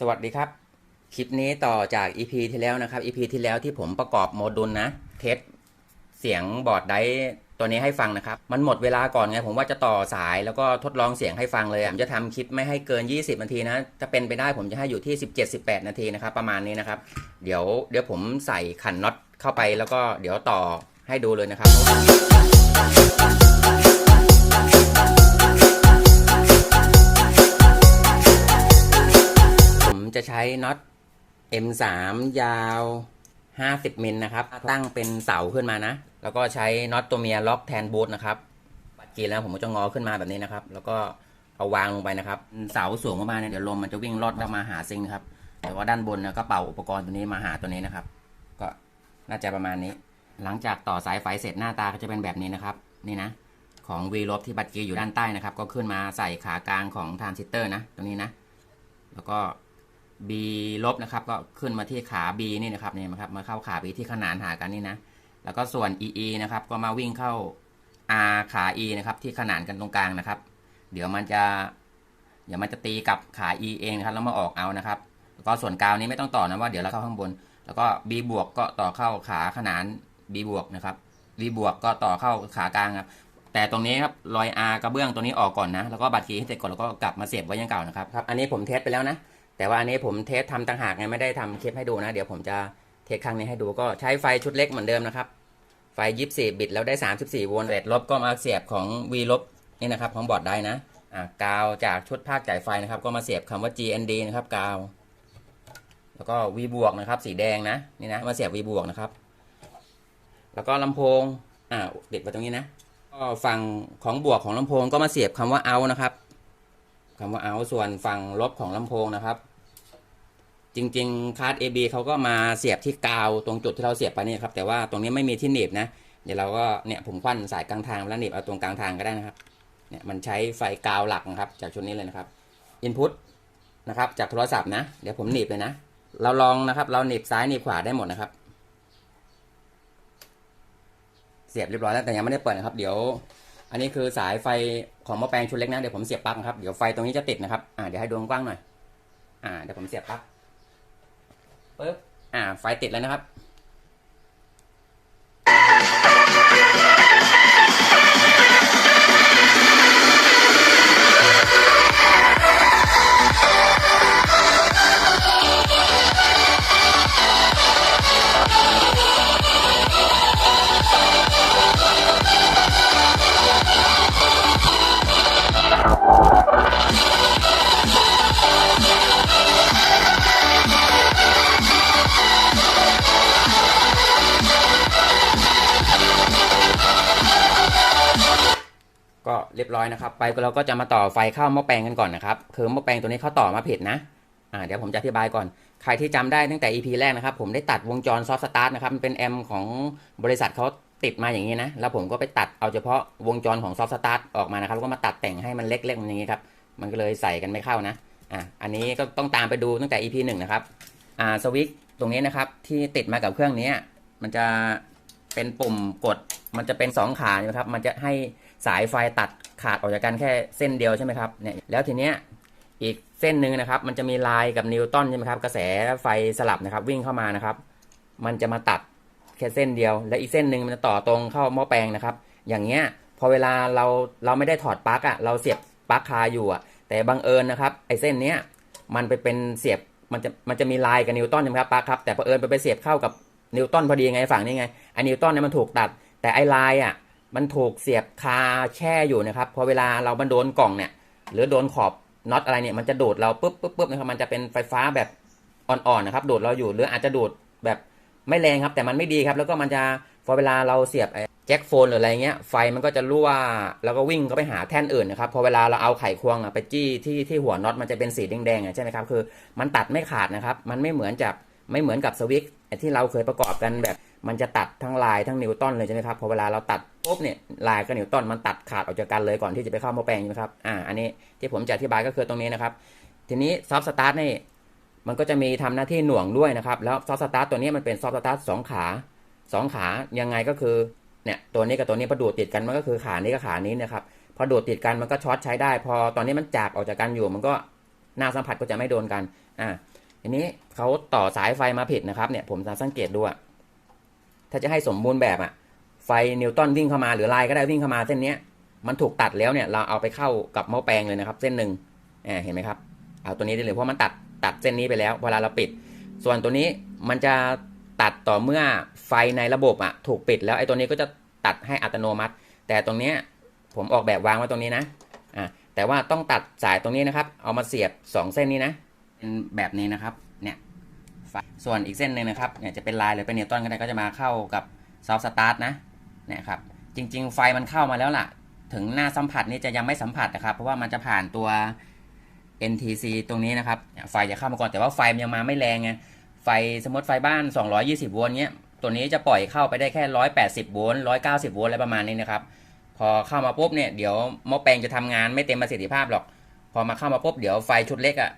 สวัสดีครับ คลิปนี้ต่อจาก EP ที่แล้วนะครับ EP ที่แล้วที่ผมประกอบโมดูลนะ เทสเสียงบอร์ดไดตัวนี้ให้ฟังนะครับ มันหมดเวลาก่อนไง ผมว่าจะต่อสายแล้วก็ทดลองเสียงให้ฟังเลย ผมจะทำคลิปไม่ให้เกิน 20 นาทีนะ ถ้าเป็นไปได้ผมจะให้อยู่ที่ 17-18 นาทีนะครับ ประมาณนี้นะครับ เดี๋ยวเดี๋ยวผมใส่ขันน็อตเข้าไปแล้วก็เดี๋ยวต่อให้ดูเลยนะครับ จะใช้น็อต M3 ยาว 50 มิลนะครับ ตั้งเป็นเสาขึ้นมานะ แล้วก็ใช้น็อตตัวเมียล็อกแทนบูทนะครับ ปัดกีแล้วผมก็จะงอขึ้นมาแบบนี้นะครับ แล้วก็เอาวางลงไปนะครับ เสาสูงประมาณเนี่ยเดี๋ยวลมมันจะวิ่งลอดมาหาซิงครับแต่ว่าด้านบนเนี่ยก็เป่าอุปกรณ์ตัวนี้มาหาตัวนี้นะครับ ก็น่าจะประมาณนี้ หลังจากต่อสายไฟเสร็จหน้าตาก็จะเป็นแบบนี้นะครับ นี่นะ ของ V ลบที่บัตรกีอยู่ด้านใต้นะครับ ก็ขึ้นมาใส่ขากลางของทรานซิสเตอร์นะตรงนี้นะ แล้วก็ B ลบนะครับก็ขึ้นมาที่ขา B นี่นะครับเนี่ยนะครับมาเข้าขา B ที่ขนานหากันนี่นะแล้วก็ส่วน EE นะครับก็มาวิ่งเข้า R ขา E นะครับที่ขนานกันตรงกลางนะครับ เดี๋ยวมันจะเดี๋ยวมันจะตีกับขา E เองนะครับแล้วมาออกเอานะครับ แล้วก็ส่วนกาวนี้ไม่ต้องต่อนะว่าเดี๋ยวเราเข้าข้างบน แล้วก็ B บวกก็ต่อเข้าขาขนาน B บวกนะครับ V บวกก็ต่อเข้าขากลางครับแต่ตรงนี้ครับรอย R กระเบื้องตัวนี้ออกก่อนนะ แล้วก็บัตรคีย์ให้เสร็จก่อนแล้วก็กลับมาเสียบไว้ยังเก่านะครับครับ อันนี้ผมเทสไปแล้วนะ แต่ว่าอันนี้ผมเทสทำต่างหากไงไม่ได้ทำคลิปให้ดูนะ เดี๋ยวผมจะเทสครั้งนี้ให้ดูก็ใช้ไฟชุดเล็กเหมือนเดิมนะครับ ไฟ24บิตแล้วได้34โวลต์เรทลบก็มาเสียบของ V ลบนี่นะครับของบอร์ดได้นะอ่ากาวจากชุดภาคจ่ายไฟนะครับ ก็มาเสียบคำว่า GND นะครับกาว แล้วก็ V บวกนะครับ สีแดงนะนี่นะมาเสียบ V บวกนะครับ แล้วก็ลำโพงอ่าเด็ดไปตรงนี้นะก็ฝั่งของบวกของลำโพงก็มาเสียบคำว่า out นะครับคำว่า out ส่วนฝั่งลบของลำโพงนะครับ จริงๆคาร์ด AB เขาก็มาเสียบที่กาวตรงจุดที่เราเสียบไปนี่ครับแต่ว่าตรงนี้ไม่มีที่หนีบนะ เดี๋ยวเราก็เนี่ยผมควันสายกลางทางแล้วหนีบเอาตรงกลางทางก็ได้นะครับเนี่ยมันใช้ไฟกาวหลักนะครับ จากชุดนี้เลยนะครับ Input นะครับจากโทรศัพท์นะ เดี๋ยวผมหนีบเลยนะ เราลองนะครับ เราหนีบซ้ายหนีบขวาได้หมดนะครับ เสียบเรียบร้อยแล้วแต่ยังไม่ได้เปิดนะครับ เดี๋ยว อันนี้คือสายไฟของหม้อแปลงชุดเล็กนะเดี๋ยวผมเสียบปลั๊กนะครับเดี๋ยวไฟตรงนี้จะติดนะครับอ่าเดี๋ยวให้ดวงกว้างหน่อยอ่าเดี๋ยวผมเสียบปลั๊ก ปึ๊บอ่าไฟติดแล้วนะครับ ร้อยนะครับไปเราก็จะมาต่อไฟเข้าหม้อแปลงกันก่อนนะครับคือหม้อแปลงตัวนี้เขาต่อมาผิดนะอ่าเดี๋ยวผมจะอธิบายก่อน ใครที่จำได้ตั้งแต่ EP แรกนะครับ ผมได้ตัดวงจรซอฟต์สตาร์ทนะครับมันเป็นแอมของบริษัทเขาติดมาอย่างนี้นะ แล้วผมก็ไปตัดเอาเฉพาะวงจรของซอฟต์สตาร์ทออกมานะครับแล้วก็มาตัดแต่งให้มันเล็กๆอย่างนี้ครับมันก็เลยใส่กันไม่เข้านะอ่าอันนี้ก็ต้องตามไปดูตั้งแต่ EP หนึ่งนะครับอ่าสวิตช์ตรงนี้นะครับที่ติดมากับเครื่องนี้มันจะเป็นปุ่มกดมันจะเป็นสองขานะครับ มันจะให้ สายไฟตัดขาดออกจากกันแค่เส้นเดียวใช่ไหมครับเนี่ยแล้วทีเนี้ยอีกเส้นหนึ่งนะครับ มันจะมีลายกับนิวตันใช่ไหมครับ กระแสไฟสลับนะครับ วิ่งเข้ามานะครับ มันจะมาตัดแค่เส้นเดียว และอีกเส้นหนึ่งมันจะต่อตรงเข้าหม้อแปลงนะครับ อย่างเงี้ยพอเวลาเราเราไม่ได้ถอดปลั๊กอะเราเสียบปลั๊กคาอยู่อะ แต่บังเอิญนะครับไอ้เส้นเนี้ยมันไปเป็นเสียบมันจะมันจะมีลายกับนิวตันใช่ไหมครับปลั๊กครับแต่บังเอิญไปไปเสียบเข้ากับนิวตันพอดีไงฝั่งนี้ไงไอ้นิวตันเนี่ยมันถูกตัด แต่ไอ้ลายอะ มันถูกเสียบคาแช่อยู่นะครับพอเวลาเรามันโดนกล่องเนี่ย หรือโดนขอบน็อตอะไรเนี่ยมันจะดูดเราปุ๊บปุ๊บปุ๊บนะครับมันจะเป็นไฟฟ้าแบบอ่อนๆนะครับดูดเราอยู่หรืออาจจะดูดแบบไม่แรงครับ แต่มันไม่ดีครับ แล้วก็มันจะพอเวลาเราเสียบแจ็คโฟนหรืออะไรเงี้ยไฟมันก็จะรั่วแล้วก็วิ่งเข้าไปหาแท่นอื่นนะครับพอเวลาเราเอาไขควงอะไปจี้ที่ที่หัวน็อตมันจะเป็นสีแดงๆใช่ไหมครับคือ มันตัดไม่ขาดนะครับ มันไม่เหมือนจากไม่เหมือนกับสวิตช์ที่เราเคยประกอบกันแบบ มันจะตัดทั้งลายทั้งนิวตันเลยใช่ไหมครับพอเวลาเราตัดปุ๊บเนี่ยลายกับนิวตันมันตัดขาดออกจากกันเลยก่อนที่จะไปเข้าหม้อแปลงใช่ไหมครับอ่าอันนี้ที่ผมจะอธิบายก็คือตรงนี้นะครับ ทีนี้ซอฟต์สตาร์ทนี่มันก็จะมีทำหน้าที่หน่วงด้วยนะครับ แล้วซอฟต์สตาร์ทตัวนี้มันเป็นซอฟต์สตาร์ทสองขาสองขายังไงก็คือเนี่ยตัวนี้กับตัวนี้พอดูดติดกันมันก็คือขานี้กับขานี้นะครับพอดูดติดกันมันก็ช็อตใช้ได้ พอตอนนี้มันจากออกจากกันอยู่ มันก็หน้าสัมผัสก็จะไม่โดนกันอ่าทีนี้เขาต่อสายไฟมาผิดนะครับเนี่ยผมสังเกตดูอะ ถ้าจะให้สมบูรณ์แบบอะไฟนิวตันวิ่งเข้ามาหรือลายก็ได้วิ่งเข้ามาเส้นเนี้ยมันถูกตัดแล้วเนี่ยเราเอาไปเข้ากับหม้อแปลงเลยนะครับ เส้นหนึ่งอ่าเห็นไหมครับเอาตัวนี้ได้เลยเพราะมันตัดตัดเส้นนี้ไปแล้วเวลาเราปิด ส่วนตัวนี้มันจะตัดต่อเมื่อไฟในระบบอะถูกปิดแล้วไอ้ตัวนี้ก็จะตัดให้อัตโนมัติ แต่ตรงเนี้ยผมออกแบบวางไว้ตรงนี้นะอ่าแต่ว่าต้องตัดสายตรงนี้นะครับ เอามาเสียบ 2 เส้นนี้นะเป็นแบบนี้นะครับ ส่วนอีกเส้นหนึ่งนะครับเนี่ยจะเป็นลายหรือเป็นเนวตันก็ได้ก็จะมาเข้ากับซอฟสตาร์ทนะเนี่ยครับจริง ๆ ไฟมันเข้ามาแล้วล่ะ ถึงหน้าสัมผัสนี่จะยังไม่สัมผัสนะครับ เพราะว่ามันจะผ่านตัว NTC ตรงนี้นะครับ ไฟจะเข้ามาก่อนแต่ว่าไฟมันยังมาไม่แรงไงไฟสมมติไฟบ้าน 220 โวลต์เนี้ยตัวนี้จะปล่อยเข้าไปได้แค่ 180 โวลต์ 190 โวลต์อะไรประมาณนี้นะครับพอเข้ามาปุ๊บเนี่ยเดี๋ยวหม้อแปลงจะทำงานไม่เต็มประสิทธิภาพหรอก พอมาเข้ามาปุ๊บเดี๋ยวไฟชุดเล็กอะ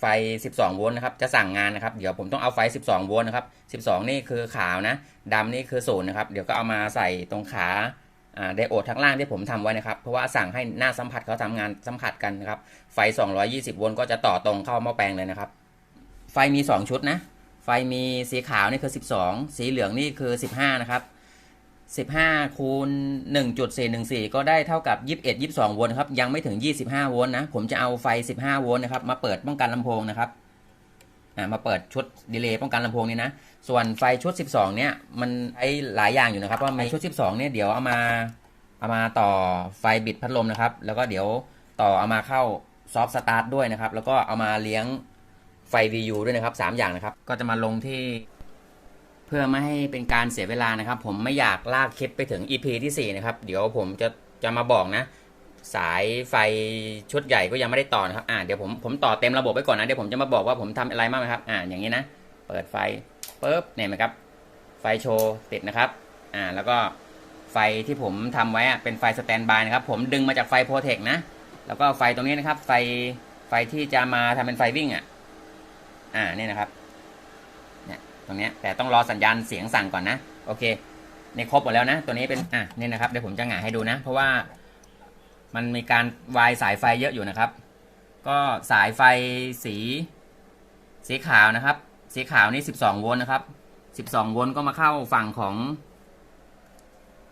ไฟ 12 โวลต์นะครับ จะสั่งงานนะครับ เดี๋ยวผมต้องเอาไฟ 12 โวลต์นะครับ 12 นี่คือขาวนะดำนี่คือศูนย์นะครับ เดี๋ยวก็เอามาใส่ตรงขาไดโอดทางล่างที่ผมทำไว้นะครับ เพราะว่าสั่งให้หน้าสัมผัสเขาทำงานสัมผัสกันนะครับ ไฟ 220 โวลต์ก็จะต่อตรงเข้าหม้อแปลงเลยนะครับ ไฟมี 2 ชุดนะ ไฟมีสีขาวนี่คือ 12 สีเหลืองนี่คือ 15 นะครับ 15คูณ1.414 ก็ได้เท่ากับ 21 22 โวลต์ครับ ยังไม่ถึง 25 โวลต์นะ ผมจะเอาไฟ 15 โวลต์นะครับ มาเปิดป้องกันลำโพงนะครับมาเปิดชุดดีเลย์ป้องกันลำโพงนี้นะ ส่วนไฟชุด 12 เนี่ย มันใช้หลายอย่างอยู่นะครับว่าในชุด 12 เนี่ยเดี๋ยวเอามาเอามาต่อไฟบิดพัดลมนะครับ แล้วก็เดี๋ยวต่อเอามาเข้าซอฟต์สตาร์ทด้วยนะครับ แล้วก็เอามาเลี้ยงไฟ VU ด้วยนะครับ 3 อย่างนะครับ ก็จะมาลงที่ เพื่อไม่ให้เป็นการเสียเวลานะครับ ผมไม่อยากลากคลิปไปถึง EP ที่ 4 นะครับ เดี๋ยวผมจะจะมาบอกนะ สายไฟชุดใหญ่ก็ยังไม่ได้ต่อนะครับอ่าเดี๋ยวผมผมต่อเต็มระบบไว้ก่อนนะเดี๋ยวผมจะมาบอกว่าผมทำอะไรบ้างนะครับอ่าอย่างนี้นะ เปิดไฟปุ๊บเนี่ยไหมครับ ไฟโชว์ติดนะครับอ่าแล้วก็ไฟที่ผมทำไว้อะเป็นไฟสแตนบายนะครับ ผมดึงมาจากไฟโปรเทคนะ แล้วก็ไฟตรงนี้นะครับ ไฟไฟที่จะมาทำเป็นไฟวิ่งอะอ่านี่นะครับ ตรงนี้แต่ต้องรอสัญญาณเสียงสั่งก่อนนะ โอเคในครบหมดแล้วนะ ตัวนี้เป็นอะนี่นะครับเดี๋ยวผมจะหงายให้ดูนะ เพราะว่ามันมีการวายสายไฟเยอะอยู่นะครับ ก็สายไฟสี สีขาวนะครับ สีขาวนี่ 12 โวลต์นะครับ 12 โวลต์ก็มาเข้าฝั่งของ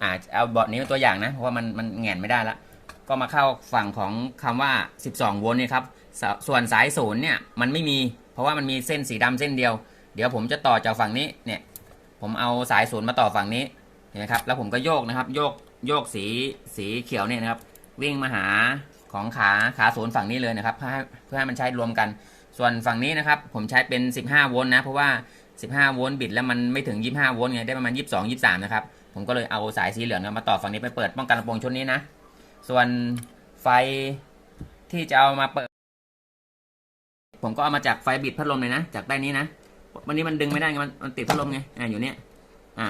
อ่าเอาบอร์ดนี้เป็นตัวอย่างนะ เพราะว่ามันมันแหงนไม่ได้ละก็มาเข้าฝั่งของคำว่า 12 โวลต์นี่ครับสส่วนสายศูนย์เนี่ยมันไม่มี เพราะว่ามันมีเส้นสีดำเส้นเดียว เดี๋ยวผมจะต่อจากฝั่งนี้เนี่ย ผมเอาสายศูนย์มาต่อฝั่งนี้เห็นไหมครับ แล้วผมก็โยกนะครับ โยกโยกสีสีเขียวเนี่ยนะครับ วิ่งมาหาของขาขาศูนย์ฝั่งนี้เลยนะครับเพื่อให้เพื่อให้มันใช้รวมกัน ส่วนฝั่งนี้นะครับ ผมใช้เป็น 15 โวลต์นะ เพราะว่า 15 โวลต์บิดแล้วมันไม่ถึง 25 โวลต์ไงได้ประมาณ 22 23 นะครับ ผมก็เลยเอาสายสีเหลืองมาต่อฝั่งนี้ไปเปิดป้องกันลำโพงชุดนี้นะ ส่วนไฟที่จะเอามาเปิด ผมก็เอามาจากไฟบิดพัดลมเลยนะ จากใต้นี้นะ วันนี้มันดึงไม่ได้ไงมันมันติดพัดลมไงอ่าอยู่เนี้ยอ่า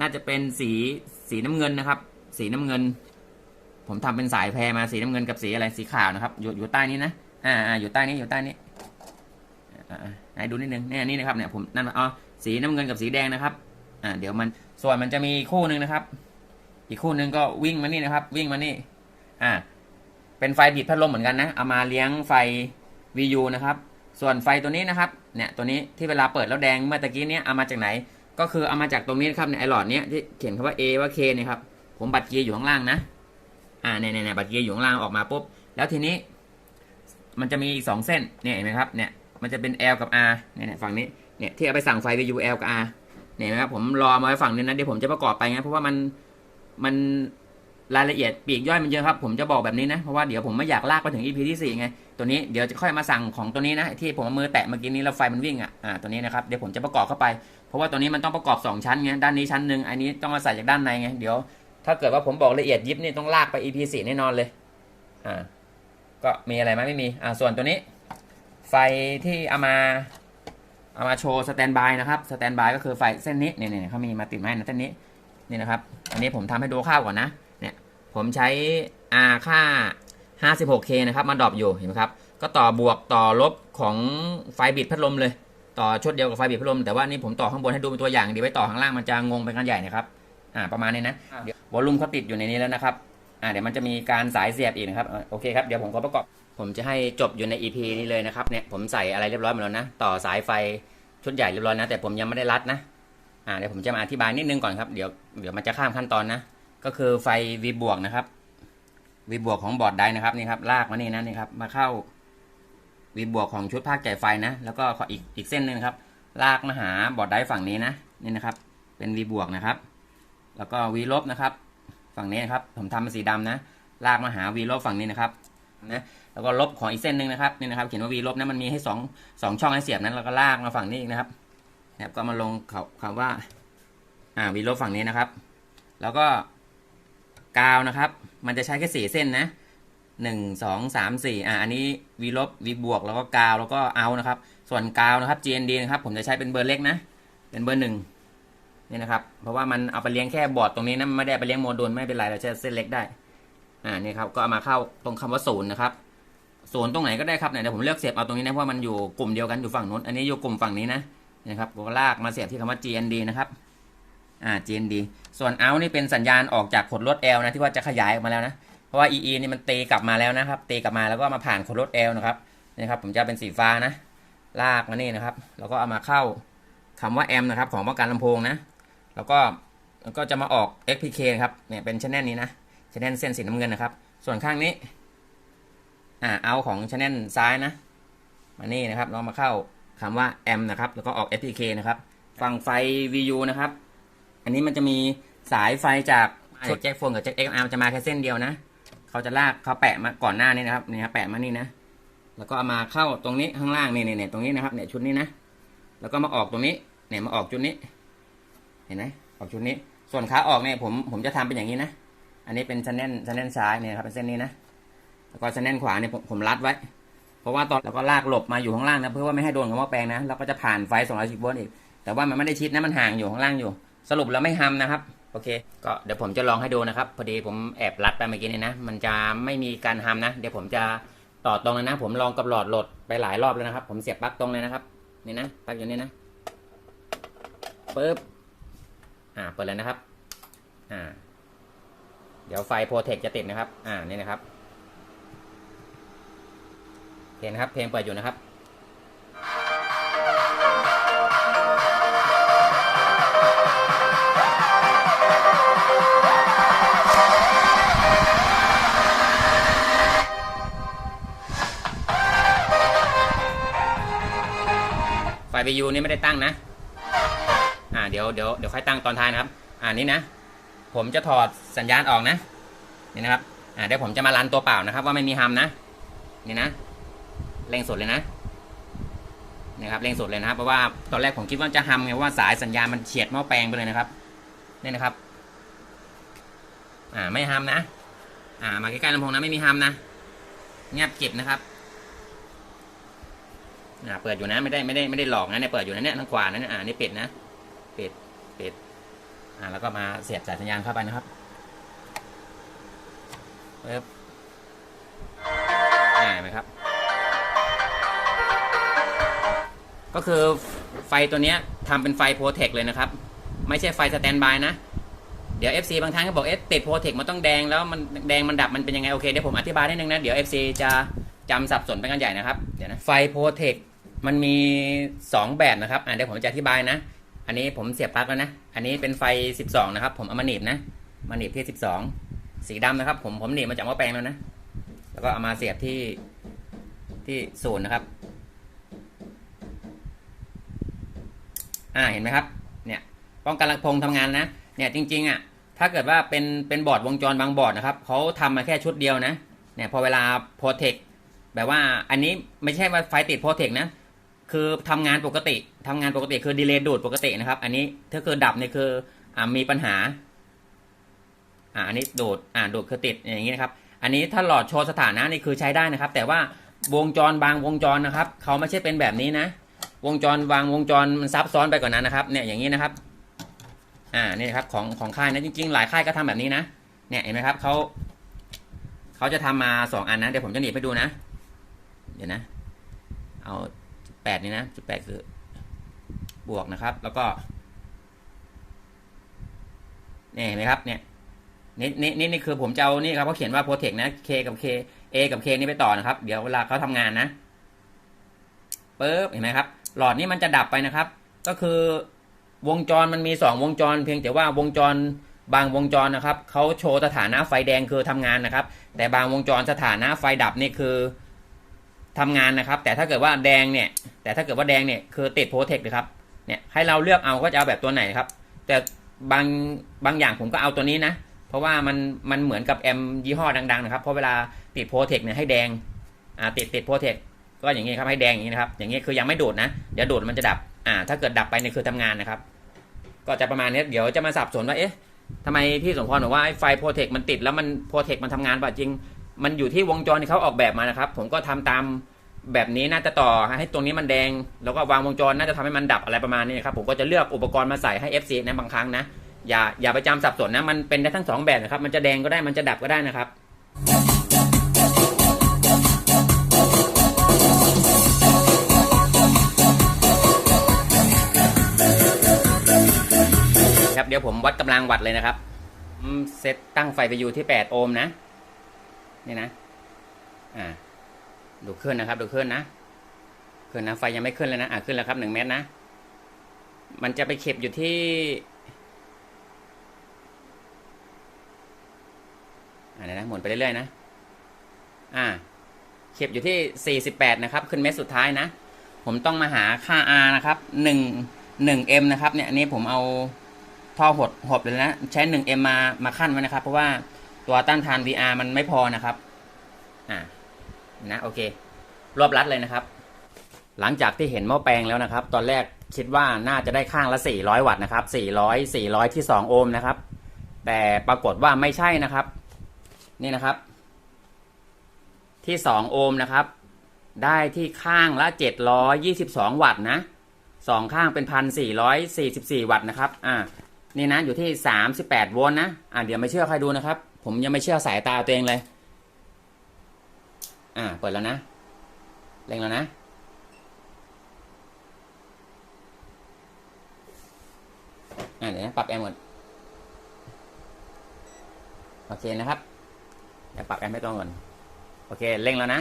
น่าจะเป็นสีสีน้ำเงินนะครับ สีน้ำเงิน ผมทำเป็นสายแพรมาสีน้ำเงินกับสีอะไรสีขาวนะครับ อยู่อยู่ใต้นี้นะอ่าอ่าอยู่ใต้นี้อยู่ใต้นี้อ่าให้ดูนิดนึงเนี่ยนี่นะครับเนี่ยผมนั่นอ๋อสีน้ำเงินกับสีแดงนะครับ อ่า เดี๋ยวมันส่วนมันจะมีคู่หนึ่งนะครับ อีกคู่หนึ่งก็วิ่งมานี่นะครับ วิ่งมานี่ อ่า เป็นไฟบิดพัดลมเหมือนกันนะเอามาเลี้ยงไฟ VU นะครับ ส่วนไฟตัวนี้นะครับเนี่ยตัวนี้ที่เวลาเปิดแล้วแดงเมื่อตะกี้เนี้ยเอามาจากไหน ก็คือเอามาจากตรงนี้นครับเนี่ยไอหลอดเนี้ยที่เขียนคำว่า A ว่า K เนี่ยครับผมบัตรเกียร์อยู่ข้างล่างนะอ่าเนี่ยเนี่ยเนี่ยบัตรเกียร์อยู่ข้างล่างออกมาปุ๊บแล้วทีนี้ มันจะมีสองเส้นเนี่ยเห็นไหมครับเนี่ยมันจะเป็น L กับ R เนี่ยเนี่ยฝั่งนี้เนี่ยที่เอาไปสั่งไฟ VU L กับ R เนี่ยเห็นไหมครับผมรอมาไว้ฝั่งนี้นะเดี๋ยวผมจะประกอบไปไงเพราะว่ามันมัน รายละเอียดปีกย่อยมันเยอะครับ ผมจะบอกแบบนี้นะ เพราะว่าเดี๋ยวผมไม่อยากลากไปถึง EP ที่ 4 ไง ตัวนี้เดี๋ยวจะค่อยมาสั่งของตัวนี้นะ ที่ผมเอามือแตะเมื่อกี้นี้แล้วไฟมันวิ่งอะอ่าตัวนี้นะครับเดี๋ยวผมจะประกอบเข้าไป เพราะว่าตัวนี้มันต้องประกอบ 2 ชั้นไงด้านนี้ชั้นหนึ่งอันนี้ต้องมาใส่จากด้านในไงเดี๋ยวถ้าเกิดว่าผมบอกละเอียดยิบนี่ต้องลากไป EP 4แน่นอนเลยอ่าก็มีอะไรไหมไม่มีอ่าส่วนตัวนี้ ไฟที่เอามาเอามาโชว์สแตนบายนะครับสแตนบายก็คือไฟเส้นนี้เนี่ยเนี่ยเขามีมาติดมาให้นะเส้นนี้นี่นะครับ อันนี้ผมทำให้ดูข้าวก่อนนะ ผมใช้ R ค่า 56K นะครับมาดรอปอยู่เห็นไหมครับ ก็ต่อบวกต่อลบของไฟบิดพัดลมเลย ต่อชุดเดียวกับไฟบิดพัดลม แต่ว่านี่ผมต่อข้างบนให้ดูเป็นตัวอย่างดีไว้ต่อข้างล่างมันจะงงไปกันใหญ่นะครับอ่าประมาณนี้นะเดี๋ยววอลลุ่มเขาติดอยู่ในนี้แล้วนะครับอ่าเดี๋ยวมันจะมีการสายเสียบอีกนะครับอ่าโอเคครับเดี๋ยวผมขอประกอบผมจะให้จบอยู่ใน EP นี้เลยนะครับเนี่ยผมใส่อะไรเรียบร้อยหมดแล้วนะต่อสายไฟชุดใหญ่เรียบร้อยนะแต่ผมยังไม่ได้รัดนะอ่าเดี๋ยวผมจะมาอธิบายนิดนึงก่อนครับเดี๋ยวเดี๋ยวมันจะข้ามขั้นตอนนะ ก็คือไฟ V บวกนะครับ V บวกของบอร์ดไดนะครับนี่ครับลากมานี่นะนี่ครับมาเข้า V บวกของชุดภาคจ่ายไฟนะ แล้วก็ขออีกอีกเส้นหนึ่งครับ ลากมาหาบอร์ดไดฝั่งนี้นะนี่นะครับ เป็น V บวกนะครับ แล้วก็ V ลบนะครับ ฝั่งนี้นะครับผมทำเป็นสีดำนะ ลากมาหา V ลบฝั่งนี้นะครับนะแล้วก็ลบของอีกเส้นหนึ่งนะครับนี่นะครับเขียนว่า V ลบนะมันมีให้สองสองช่องให้เสียบนั้นแล้วก็ลากมาฝั่งนี้อีกนะครับนะครับก็มาลงเขาคำว่าอ่า V ลบฝั่งนี้นะครับ แล้วก็ กาวนะครับ มันจะใช้แค่สี่เส้นนะหนึ่งสองสามสี่อ่าอันนี้ V ลบ V บวกแล้วก็กาวแล้วก็เอานะครับ ส่วนกาวนะครับ GND นะครับ ผมจะใช้เป็นเบอร์เล็กนะ เป็นเบอร์หนึ่งนี่นะครับ เพราะว่ามันเอาไปเลี้ยงแค่บอร์ดตรงนี้นะมันไม่ได้ไปเลี้ยงโมดูลไม่เป็นไรเราใช้เส้นเล็กได้ อ่านี่ครับก็เอามาเข้าตรงคำว่าศูนย์นะครับศูนย์ตรงไหนก็ได้ครับเนี่ยเดี๋ยวผมเลือกเสียบเอาตรงนี้นะเพราะว่ามันอยู่กลุ่มเดียวกันอยู่ฝั่งนู้นอันนี้อยู่กลุ่มฝั่งนี้นะนะครับก็ลากมาเสียบที่คำว่า GND นะครับ อ่า GND ส่วน out นี่เป็นสัญญาณออกจากขดลวด L นะที่ว่าจะขยายออกมาแล้วนะ เพราะว่า EE นี่มันตีกลับมาแล้วนะครับตีกลับมาแล้วก็มาผ่านขดลวด L นะครับนี่ครับ ผมจะเป็นสีฟ้านะ ลากมานี่นะครับ แล้วก็เอามาเข้าคำว่า M นะครับ ของป้องกันลำโพงนะ แล้วก็แล้วก็จะมาออก XPK ครับเนี่ยเป็นชแนลนี้นะชแนลเส้นสีน้ำเงินนะครับ ส่วนข้างนี้อ่าเอาของชแนลซ้ายนะมานี่นะครับเรามาเข้าคำว่า M นะครับ แล้วก็ออก SPK นะครับ ฝั่งไฟ VU นะครับ อันนี้มันจะมีสายไฟจากชุดแจ็คโฟนกับแจ็ค XLR จะมาแค่เส้นเดียวนะเขาจะลากเขาแปะมาก่อนหน้านี้นะครับนี่ครับแปะมานี่นะแล้วก็เอามาเข้าตรงนี้ข้างล่างนี่นี่ตรงนี้นะครับเนี่ยชุดนี้นะ แล้วก็มาออกตรงนี้เนี่ยมาออกชุดนี้ เห็นไหมออกชุดนี้ ส่วนขาออกเนี่ยผมผมจะทำเป็นอย่างนี้นะอันนี้เป็นชันแนลชันแนลซ้ายเนี่ยครับเป็นเส้นนี้นะแล้วก็ชันแนลขวาเนี่ยผมผมรัดไว้ เพราะว่าตอนแล้วก็ลากหลบมาอยู่ข้างล่างนะเพื่อว่าไม่ให้โดนกับหม้อแปลงนะแล้วก็จะผ่านไฟ210โวลต์อีกแต่ว่ามันไม่ได้ชิดนะมันห่างอยู่ข้างล่างอยู่ สรุปแล้วไม่ฮัมนะครับ โอเค ก็เดี๋ยวผมจะลองให้ดูนะครับ พอดีผมแอบรัดไปเมื่อกี้นี่นะ มันจะไม่มีการฮัมนะ เดี๋ยวผมจะต่อตรงเลยนะ ผมลองกับหลอดโหลดไปหลายรอบแล้วนะครับ ผมเสียบปลั๊กตรงเลยนะครับ นี่นะ ปลั๊กอยู่นี่นะปึ๊บ อ่า เปิดเลยนะครับ อ่า เดี๋ยวไฟโปรเทคจะติดนะครับ อ่า นี่นะครับ เพลงนครับ เพลงเปิดอยู่นะครับ ไฟ VU นี่ไม่ได้ตั้งนะ อ่าเดี๋ยวเดี๋ยวเดี๋ยวค่อยตั้งตอนท้ายนะครับ อ่านี่นะ ผมจะถอดสัญญาณออกนะ นี่นะครับ อ่าเดี๋ยวผมจะมารันตัวเปล่านะครับ ว่าไม่มีฮัมนะ นี่นะเร่งสุดเลยนะนี่ครับเร่งสุดเลยนะครับ เพราะว่าตอนแรกผมคิดว่าจะฮัมไงว่าสายสัญญาณมันเฉียดหม้อแปลงไปเลยนะครับ นี่นะครับ อ่าไม่ฮัมนะ อ่ามาใกล้ๆลำโพงนะไม่มีฮัมนะเงียบกริบนะครับ อ่าเปิดอยู่นะไม่ได้ไม่ได้ไม่ได้หลอกนะเนี่ยเปิดอยู่นะเนี่ยทางขวานะเนี่ยอ่านี่ปิดนะปิดปิดอ่าแล้วก็มาเสียบสายสัญญาณเข้าไปนะครับปึ๊บอ่าเห็นไหมครับ ก็คือไฟตัวเนี้ยทำเป็นไฟโปรเทคเลยนะครับ ไม่ใช่ไฟสแตนบายนะ เดี๋ยว FC บางท่านก็บอกเอ๊ะติดโปรเทคมันต้องแดงแล้วมันแดงมันดับมันเป็นยังไง โอเค เดี๋ยวผมอธิบายนิดนึงนะ เดี๋ยว FC จะจำสับสนไปกันใหญ่นะครับ เดี๋ยวนะ ไฟโปรเทค มันมี 2 แบบนะครับอ่าเดี๋ยวผมจะอธิบายนะ อันนี้ผมเสียบปลั๊กแล้วนะ อันนี้เป็นไฟ 12 นะครับ ผมเอามาหนีบนะมาหนีบที่ 12 สีดำนะครับ ผมผมหนีบมาจากหม้อแปลงแล้วนะ แล้วก็เอามาเสียบที่ที่ศูนย์นะครับ อ่าเห็นไหมครับ เนี่ยป้องกันลักพงทำงานนะ เนี่ยจริงๆอะถ้าเกิดว่าเป็นเป็นบอร์ดวงจรบางบอร์ดนะครับเขาทำมาแค่ชุดเดียวนะเนี่ยพอเวลาโปรเทคแบบว่าอันนี้ไม่ใช่ว่าไฟติดโปรเทคนะ คือทำงานปกติทำงานปกติคือดีเลย์ดูดปกตินะครับ อันนี้ถ้าคือดับเนี่ยคืออ่ามีปัญหาอ่าอันนี้ดูดอ่าดูดคือติดอย่างนี้นะครับ อันนี้ถ้าหลอดโชว์สถานะนี่คือใช้ได้นะครับ แต่ว่าวงจรบางวงจรนะครับเขาไม่ใช่เป็นแบบนี้นะ วงจรวางวงจรมันซับซ้อนไปกว่านนั้นนะครับ เนี่ยอย่างนี้นะครับ อ่านี่ครับของของค่ายนะจริง ๆ หลายค่ายก็ทำแบบนี้นะ เนี่ยเห็นไหมครับเขาเขาจะทำมาสองอันนะเดี๋ยวผมจะหนีบให้ดูนะ เดี๋ยวนะ เอา แปดนี่นะจุดแปดคือบวกนะครับ แล้วก็เนี่ยเห็นไหมครับเนี่ยนี่นี่นี่นี่คือผมจะเอานี่ครับเขาเขียนว่าโปรเทคนะ K กับ K A กับ K นี่ไปต่อนะครับ เดี๋ยวเวลาเขาทำงานนะปึ๊บเห็นไหมครับ หลอดนี้มันจะดับไปนะครับ ก็คือวงจรมันมี2วงจร เพียงแต่ว่าวงจรบางวงจรนะครับเขาโชว์สถานะไฟแดงคือทำงานนะครับ แต่บางวงจรสถานะไฟดับนี่คือ ทำงานนะครับ แต่ถ้าเกิดว่าแดงเนี่ย แต่ถ้าเกิดว่าแดงเนี่ยคือติดโปรเทคนะครับ เนี่ยให้เราเลือกเอาก็จะเอาแบบตัวไหนครับ แต่บางบางอย่างผมก็เอาตัวนี้นะ เพราะว่ามันมันเหมือนกับแอมยี่ห้อดังๆนะครับ เพราะเวลาติดโปรเทคเนี่ยให้แดง อ่าติดติดโปรเทคก็อย่างนี้ครับให้แดงอย่างนี้นะครับ อย่างนี้คือยังไม่ดูดนะ เดี๋ยวดูดมันจะดับ อ่า ถ้าเกิดดับไปเนี่ยคือทำงานนะครับ ก็จะประมาณนี้ เดี๋ยวจะมาสับสนว่า เอ๊ะทำไมพี่สมพรบอกว่าไฟโปรเทคมันติดแล้วมันโปรเทคมันทำงานป่ะจริง มันอยู่ที่วงจรที่เขาออกแบบมานะครับ ผมก็ทำตามแบบนี้น่าจะต่อให้ตรงนี้มันแดง แล้วก็วางวงจรน่าจะทำให้มันดับอะไรประมาณนี้ครับผมก็จะเลือกอุปกรณ์มาใส่ให้ FC นะบางครั้งนะ อย่าอย่าไปจำสับสนนะ มันเป็นได้ทั้งสองแบบนะครับ มันจะแดงก็ได้มันจะดับก็ได้นะครับครับเดี๋ยวผมวัดกำลังวัดเลยนะครับเซตตั้งไฟไปอยู่ที่ 8 โอห์มนะ นี่นะอ่าดูขึ้นนะครับ ดูขึ้นนะขึ้นนะไฟยังไม่ขึ้นเลยนะอ่าขึ้นแล้วครับหนึ่งเมตรนะ มันจะไปเข็บอยู่ที่อ่าเดี๋ยวนะหมุนไปเรื่อยๆนะอ่าเข็บอยู่ที่ 48 นะครับ ขึ้นเมตรสุดท้ายนะ ผมต้องมาหาค่า R นะครับ1 1 M นะครับเนี่ยอันนี้ผมเอาท่อหดหดเลยนะ ใช้ 1 M มามาขั้นไว้นะครับ เพราะว่า ตัวต้านทาน VR มันไม่พอนะครับ อ่า นะโอเครวบรัดเลยนะครับ หลังจากที่เห็นหม้อแปลงแล้วนะครับ ตอนแรกคิดว่าน่าจะได้ข้างละ 400 วัตต์นะครับ 400 400 ที่ 2 โอห์มนะครับ แต่ปรากฏว่าไม่ใช่นะครับ นี่นะครับ ที่ 2 โอห์มนะครับ ได้ที่ข้างละ 722 วัตต์นะสองข้างเป็น1,444วัตต์นะครับ อ่า นี่นะอยู่ที่38โวลต์นะ อ่าเดี๋ยวไม่เชื่อใครดูนะครับ ผมยังไม่เชื่อสายตาตัวเองเลย อ่า เปิดแล้วนะเร่งแล้วนะ อ่าเดี๋ยวนะปรับแอมป์ก่อนโอเคนะครับเดี๋ยวปรับแอมป์ให้ตรงก่อน โอเค เร่งแล้วนะ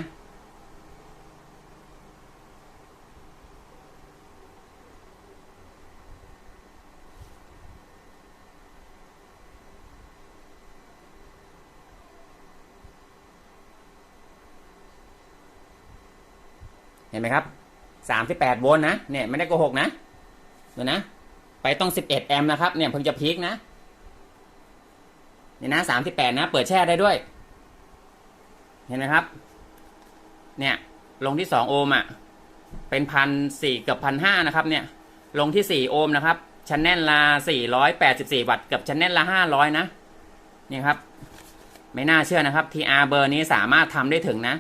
ห็นไหมครับ38โวลต์นะเนี่ยไม่ได้โกหกนะดูนะ ไปต้อง11แอมป์นะครับเนี่ยเพิ่งจะพีคนะเนี่ยนะ38นะ เปิดแช่ได้ด้วย เห็นไหมครับ เนี่ยลงที่2โอห์มอะเป็นพันสี่เกือบพันห้านะครับเนี่ยลงที่4โอห์มนะครับชั้นแนลละ484วัตต์กับชั้นแนลละ500นะนี่ครับ ไม่น่าเชื่อนะครับ TR เบอร์นี้สามารถทำได้ถึงนะ